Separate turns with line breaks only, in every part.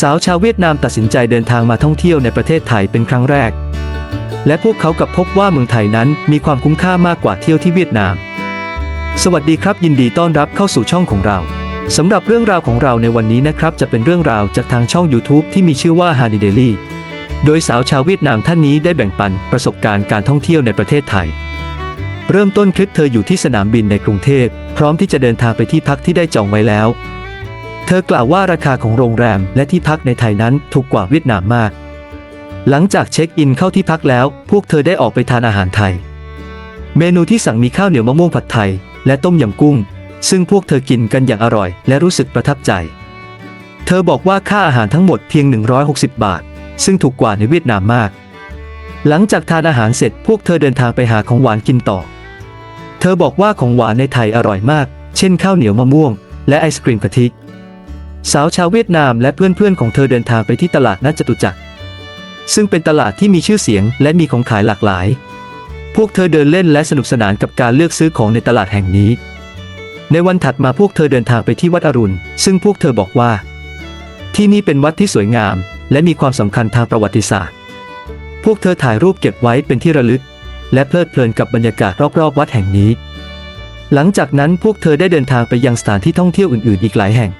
สาวชาวเวียดนามตัดสินใจเดินทางมาท่องเที่ยวในประเทศไทยเป็นครั้งแรก และพวกเขากับพบว่าเมืองไทยนั้นมีความคุ้มค่ามากกว่าเที่ยวที่เวียดนาม สวัสดีครับยินดีต้อนรับเข้าสู่ช่องของเราสำหรับเรื่องราวของเราในวันนี้นะครับจะเป็นเรื่องราวจากทางช่อง YouTube ที่มีชื่อว่า h a n i Daily โดยสาวชาวเวียดนามท่านนี้ได้แบ่งปันประสบการณ์การท่องเที่ยวในประเทศไทย เริ่มต้นคลิปเธออยู่ที่สนามบินในกรุงเทพ พร้อมที่จะเดินทางไปที่พักที่ได้จองไว้แล้ว เธอกล่าวว่าราคาของโรงแรมและที่พักในไทยนั้นถูกกว่าเวียดนามมาก หลังจากเช็คอินเข้าที่พักแล้ว พวกเธอได้ออกไปทานอาหารไทย เมนูที่สั่งมีข้าวเหนียวมะม่วงผัดไทย และต้มยำกุ้ง ซึ่งพวกเธอกินกันอย่างอร่อย และรู้สึกประทับใจ เธอบอกว่าค่าอาหารทั้งหมดเพียง 160 บาท ซึ่งถูกกว่าในเวียดนามมาก หลังจากทานอาหารเสร็จพวกเธอเดินทางไปหาของหวานกินต่อ เธอบอกว่าของหวานในไทยอร่อยมาก เช่นข้าวเหนียวมะม่วง และไอศกรีมกะทิ สาวชาวเวียดนามและเพื่อนๆของเธอเดินทางไปที่ตลาดนัดจตุจักร ซึ่งเป็นตลาดที่มีชื่อเสียงและมีของขายหลากหลาย พวกเธอเดินเล่นและสนุกสนานกับการเลือกซื้อของในตลาดแห่งนี้ ในวันถัดมาพวกเธอเดินทางไปที่วัดอรุณ ซึ่งพวกเธอบอกว่า ที่นี่เป็นวัดที่สวยงาม และมีความสำคัญทางประวัติศาสตร์ พวกเธอถ่ายรูปเก็บไว้เป็นที่ระลึก และเพลิดเพลินกับบรรยากาศรอบๆ วัดแห่งนี้ หลังจากนั้นพวกเธอได้เดินทางไปยังสถานที่ท่องเที่ยวอื่น ๆ อีกหลายแห่ง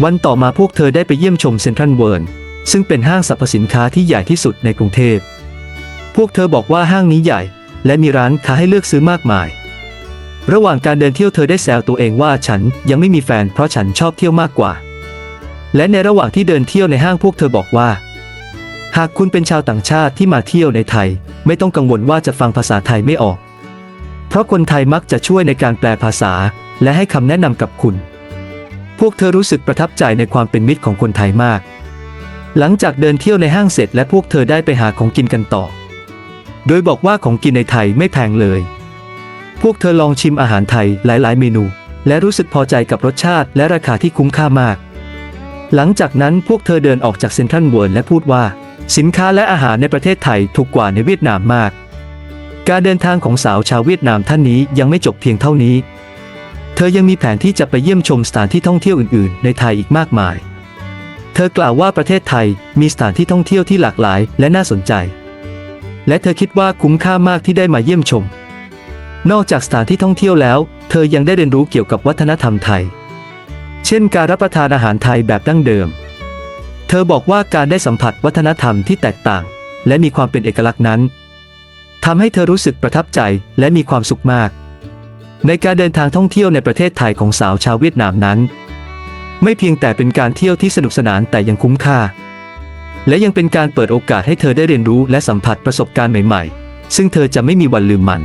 วันต่อมาพวกเธอได้ไปเยี่ยมชมเซ็นทรัลเวิร์ซึ่งเป็นห้างสรรพสินค้าที่ใหญ่ที่สุดในกรุงเทพ พวกเธอบอกว่าห้างนี้ใหญ่ และมีร้านค้าให้เลือกซื้อมากมาย ระหว่างการเดินเที่ยวเธอได้แซวตัวเองว่าฉันยังไม่มีแฟนเพราะฉันชอบเที่ยวมากกว่า และในระหว่างที่เดินเที่ยวในห้างพวกเธอบอกว่า หากคุณเป็นชาวต่างชาติที่มาเที่ยวในไทย ไม่ต้องกังวลว่าจะฟังภาษาไทยไม่ออก เพราะคนไทยมักจะช่วยในการแปลภาษา และให้คำแนะนำกับคุณ พวกเธอรู้สึกประทับใจในความเป็นมิตรของคนไทยมาก หลังจากเดินเที่ยวในห้างเสร็จและพวกเธอได้ไปหาของกินกันต่อ โดยบอกว่าของกินในไทยไม่แพงเลย พวกเธอลองชิมอาหารไทยหลาย ๆ เมนู และรู้สึกพอใจกับรสชาติและราคาที่คุ้มค่ามาก หลังจากนั้นพวกเธอเดินออกจากเซ็นทรัลเวิร์และพูดว่า สินค้าและอาหารในประเทศไทยถูกกว่าในเวียดนามมาก การเดินทางของสาวชาวเวียดนามท่านนี้ยังไม่จบเพียงเท่านี้ เธอยังมีแผนที่จะไปเยี่ยมชมสถานที่ท่องเที่ยวอื่นๆ ในไทยอีกมากมาย เธอกล่าวว่าประเทศไทยมีสถานที่ท่องเที่ยวที่หลากหลายและน่าสนใจ และเธอคิดว่าคุ้มค่ามากที่ได้มาเยี่ยมชม นอกจากสถานที่ท่องเที่ยวแล้ว เธอยังได้เรียนรู้เกี่ยวกับวัฒนธรรมไทย เช่น การรับประทานอาหารไทยแบบดั้งเดิม เธอบอกว่าการได้สัมผัสวัฒนธรรมที่แตกต่าง และมีความเป็นเอกลักษณ์นั้นทำให้เธอรู้สึกประทับใจและมีความสุขมาก ในการเดินทางท่องเที่ยวในประเทศไทยของสาวชาวเวียดนามนั้น ไม่เพียงแต่เป็นการเที่ยวที่สนุกสนานแต่ยังคุ้มค่า และยังเป็นการเปิดโอกาสให้เธอได้เรียนรู้และสัมผัสประสบการณ์ใหม่ๆ ซึ่งเธอจะไม่มีวันลืมมัน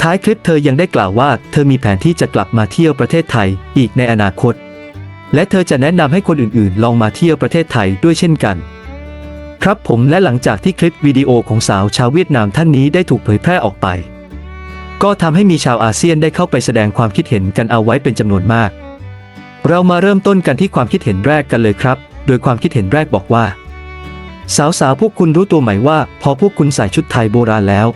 ท้ายคลิปเธอยังได้กล่าวว่า เธอมีแผนที่จะกลับมาเที่ยวประเทศไทยอีกในอนาคต และเธอจะแนะนำให้คนอื่นๆ ลองมาเที่ยวประเทศไทยด้วยเช่นกันครับผมและหลังจากที่คลิปวิดีโอของสาวชาวเวียดนามท่านนี้ได้ถูกเผยแพร่ออกไป ก็ทำให้มีชาวอาเซียนได้เข้าไปแสดงความคิดเห็นกันเอาไว้เป็นจำนวนมาก เรามาเริ่มต้นกันที่ความคิดเห็นแรกกันเลยครับ โดยความคิดเห็นแรกบอกว่า สาวๆพวกคุณรู้ตัวไหมว่า พอพวกคุณใส่ชุดไทยโบราณแล้ว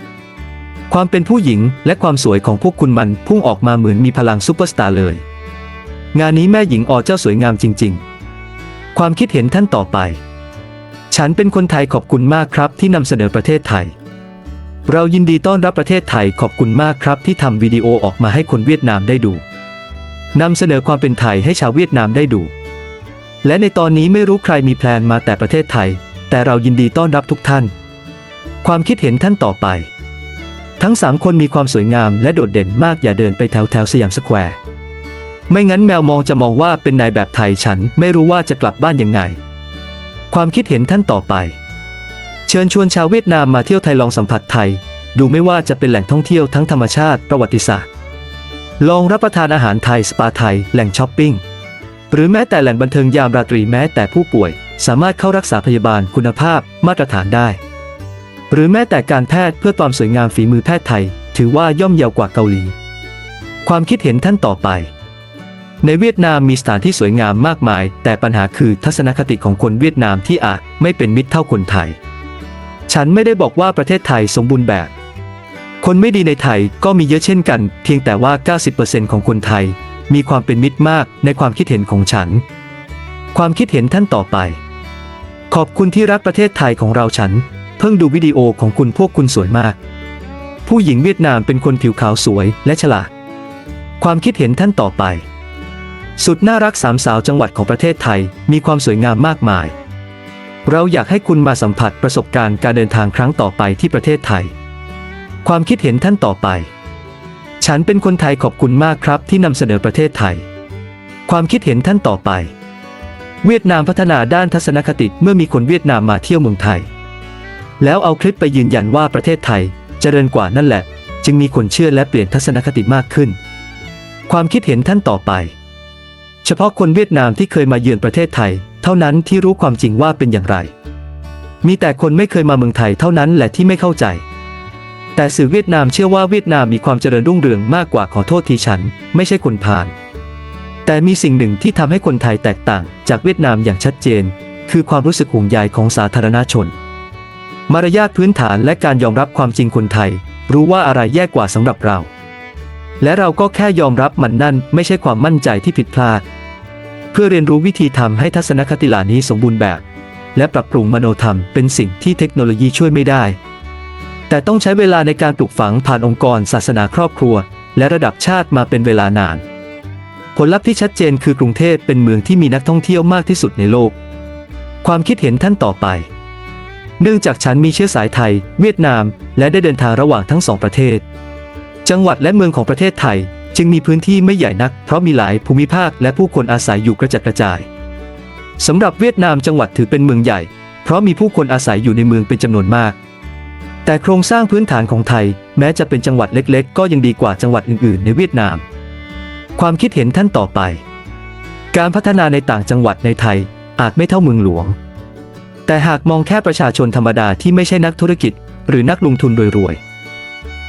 ความเป็นผู้หญิงและความสวยของพวกคุณมันพุ่งออกมาเหมือนมีพลังซุปเปอร์สตาร์เลย งานนี้แม่หญิงอเจ้าสวยงามจริง ๆ ความคิดเห็นท่านต่อไป ฉันเป็นคนไทยขอบคุณมากครับที่นำเสนอประเทศไทย เรายินดีต้อนรับประเทศไทยขอบคุณมากครับที่ทำวิดีโอออกมาให้คนเวียดนามได้ดูนำเสนอความเป็นไทยให้ชาวเวียดนามได้ดู และในตอนนี้ไม่รู้ใครมีแพลนมาแต่ประเทศไทย แต่เรายินดีต้อนรับทุกท่าน ความคิดเห็นท่านต่อไป ทั้งสามคนมีความสวยงามและโดดเด่นมากอย่าเดินไปแถวแถวสยามสแควร์ ไม่งั้นแมวมองจะมองว่าเป็นนายแบบไทยฉันไม่รู้ว่าจะกลับบ้านยังไง ความคิดเห็นท่านต่อไป เชิญชวนชาวเวียดนามมาเที่ยวไทยลองสัมผัสไทย ดูไม่ว่าจะเป็นแหล่งท่องเที่ยวทั้งธรรมชาติประวัติศาสตร์ ลองรับประทานอาหารไทยสปาไทยแหล่งช้อปปิ้ง หรือแม้แต่แหล่งบันเทิงยามราตรีแม้แต่ผู้ป่วย สามารถเข้ารักษาพยาบาลคุณภาพมาตรฐานได้ หรือแม้แต่การแพทย์เพื่อความสวยงามฝีมือแพทย์ไทย ถือว่าย่อมเยาวกว่าเกาหลี ความคิดเห็นท่านต่อไปในเวียดนามมีสถานที่สวยงามมากมาย แต่ปัญหาคือทัศนคติของคนเวียดนามที่อาจไม่เป็นมิตรเท่าคนไทย ฉันไม่ได้บอกว่าประเทศไทยสมบูรณ์แบบ คนไม่ดีในไทยก็มีเยอะเช่นกัน เพียงแต่ว่า 90%ของคนไทย มีความเป็นมิตรมากในความคิดเห็นของฉัน ความคิดเห็นท่านต่อไป ขอบคุณที่รักประเทศไทยของเราฉัน เพิ่งดูวิดีโอของคุณพวกคุณสวยมาก ผู้หญิงเวียดนามเป็นคนผิวขาวสวยและฉลาด ความคิดเห็นท่านต่อไป สุดน่ารักสามสาวจังหวัดของประเทศไทยมีความสวยงามมากมาย เราอยากให้คุณมาสัมผัสประสบการณ์การเดินทางครั้งต่อไปที่ประเทศไทย ความคิดเห็นท่านต่อไป ฉันเป็นคนไทยขอบคุณมากครับที่นำเสนอประเทศไทย ความคิดเห็นท่านต่อไป เวียดนามพัฒนาด้านทัศนคติเมื่อมีคนเวียดนามมาเที่ยวเมืองไทย แล้วเอาคลิปไปยืนยันว่าประเทศไทยเจริญกว่านั่นแหละ จึงมีคนเชื่อและเปลี่ยนทัศนคติมากขึ้น ความคิดเห็นท่านต่อไป เฉพาะคนเวียดนามที่เคยมาเยือนประเทศไทย เท่านั้นที่รู้ความจริงว่าเป็นอย่างไร มีแต่คนไม่เคยมาเมืองไทยเท่านั้นแหละที่ไม่เข้าใจ แต่สื่อเวียดนามเชื่อว่าเวียดนามมีความเจริญรุ่งเรืองมากกว่าขอโทษทีฉัน ไม่ใช่คนพาลแต่มีสิ่งหนึ่งที่ทำให้คนไทยแตกต่าง จากเวียดนามอย่างชัดเจน คือความรู้สึกห่วงใยของสาธารณชน มารยาทพื้นฐานและการยอมรับความจริงคนไทย รู้ว่าอะไรแย่กว่าสำหรับเรา และเราก็แค่ยอมรับมันนั่นไม่ใช่ความมั่นใจที่ผิดพลาด เพื่อเรียนรู้วิธีทำให้ทัศนคติเหล่านี้สมบูรณ์แบบ และปรับปรุงมโนธรรมเป็นสิ่งที่เทคโนโลยีช่วยไม่ได้ แต่ต้องใช้เวลาในการปลูกฝังผ่านองค์กร ศาสนาครอบครัว และระดับชาติมาเป็นเวลานาน ผลลัพธ์ที่ชัดเจนคือกรุงเทพเป็นเมืองที่มีนักท่องเที่ยวมากที่สุดในโลก ความคิดเห็นท่านต่อไป เนื่องจากฉันมีเชื้อสายไทย เวียดนาม และได้เดินทางระหว่างทั้งสองประเทศ จังหวัดและเมืองของประเทศไทย จึงมีพื้นที่ไม่ใหญ่นัก เพราะมีหลายภูมิภาคและผู้คนอาศัยอยู่กระจัดกระจายสำหรับเวียดนามจังหวัดถือเป็นเมืองใหญ่ เพราะมีผู้คนอาศัยอยู่ในเมืองเป็นจำนวนมาก แต่โครงสร้างพื้นฐานของไทย แม้จะเป็นจังหวัดเล็ก ๆ ก็ยังดีกว่าจังหวัดอื่น ๆ ในเวียดนาม ความคิดเห็นท่านต่อไป การพัฒนาในต่างจังหวัดในไทยอาจไม่เท่าเมืองหลวง แต่หากมองแค่ประชาชนธรรมดาที่ไม่ใช่นักธุรกิจ หรือนักลงทุนรวยๆ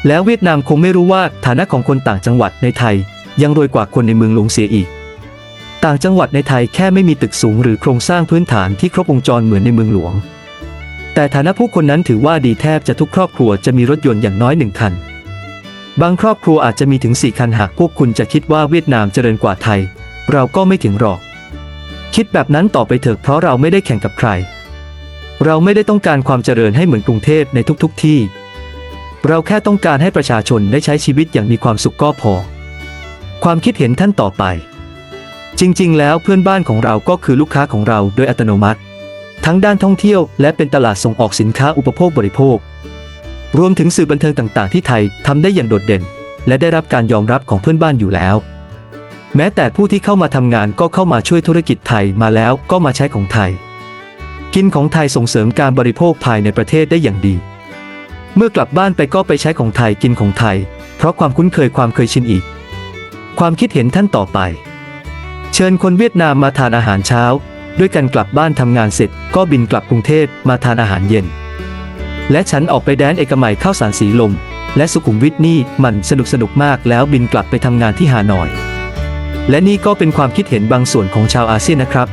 แล้วเวียดนามคงไม่รู้ว่าฐานะของคนต่างจังหวัดในไทย ยังรวยกว่าคนในเมืองหลวงเสียอีก ต่างจังหวัดในไทยแค่ไม่มีตึกสูงหรือโครงสร้างพื้นฐานที่ครบวงจรเหมือนในเมืองหลวง แต่ฐานะผู้คนนั้นถือว่าดีแทบจะทุกครอบครัวจะมีรถยนต์อย่างน้อยหนึ่งคัน บางครอบครัวอาจจะมีถึง4คันหากพวกคุณจะคิดว่าเวียดนามเจริญกว่าไทย เราก็ไม่ถึงหรอก คิดแบบนั้นต่อไปเถอะเพราะเราไม่ได้แข่งกับใคร เราไม่ได้ต้องการความเจริญให้เหมือนกรุงเทพในทุกๆทที่ เราแค่ต้องการให้ประชาชนได้ใช้ชีวิตอย่างมีความสุขก็พอ ความคิดเห็นท่านต่อไป จริง ๆ แล้วเพื่อนบ้านของเราก็คือลูกค้าของเราโดยอัตโนมัติ ทั้งด้านท่องเที่ยวและเป็นตลาดส่งออกสินค้าอุปโภคบริโภค รวมถึงสื่อบันเทิงต่าง ๆ ที่ไทยทำได้อย่างโดดเด่น และได้รับการยอมรับของเพื่อนบ้านอยู่แล้ว แม้แต่ผู้ที่เข้ามาทำงานก็เข้ามาช่วยธุรกิจไทยมาแล้วก็มาใช้ของไทย กินของไทยส่งเสริมการบริโภคภายในประเทศได้อย่างดี เมื่อกลับบ้านไปก็ไปใช้ของไทยกินของไทย เพราะความคุ้นเคยความเคยชินอีก ความคิดเห็นท่านต่อไป เชิญคนเวียดนามมาทานอาหารเช้า ด้วยกันกลับบ้านทำงานเสร็จ ก็บินกลับกรุงเทพมาทานอาหารเย็น และฉันออกไปแดนเอกมัยเข้าสารสีลม และสุขุมวิทนี่มันสนุกสนุกมากแล้วบินกลับไปทำงานที่ฮานอย และนี่ก็เป็นความคิดเห็นบางส่วนของชาวอาเซียนนะครับ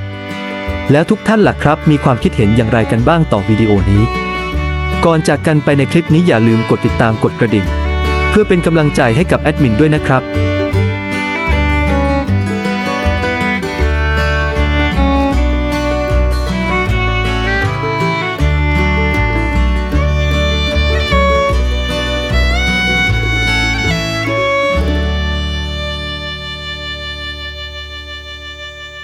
แล้วทุกท่านล่ะครับ มีความคิดเห็นอย่างไรกันบ้างต่อวิดีโอนี้ ก่อนจากกันไปในคลิปนี้อย่าลืมกดติดตามกดกระดิ่ง เพื่อเป็นกำลังใจให้กับแอดมินด้วยนะครับ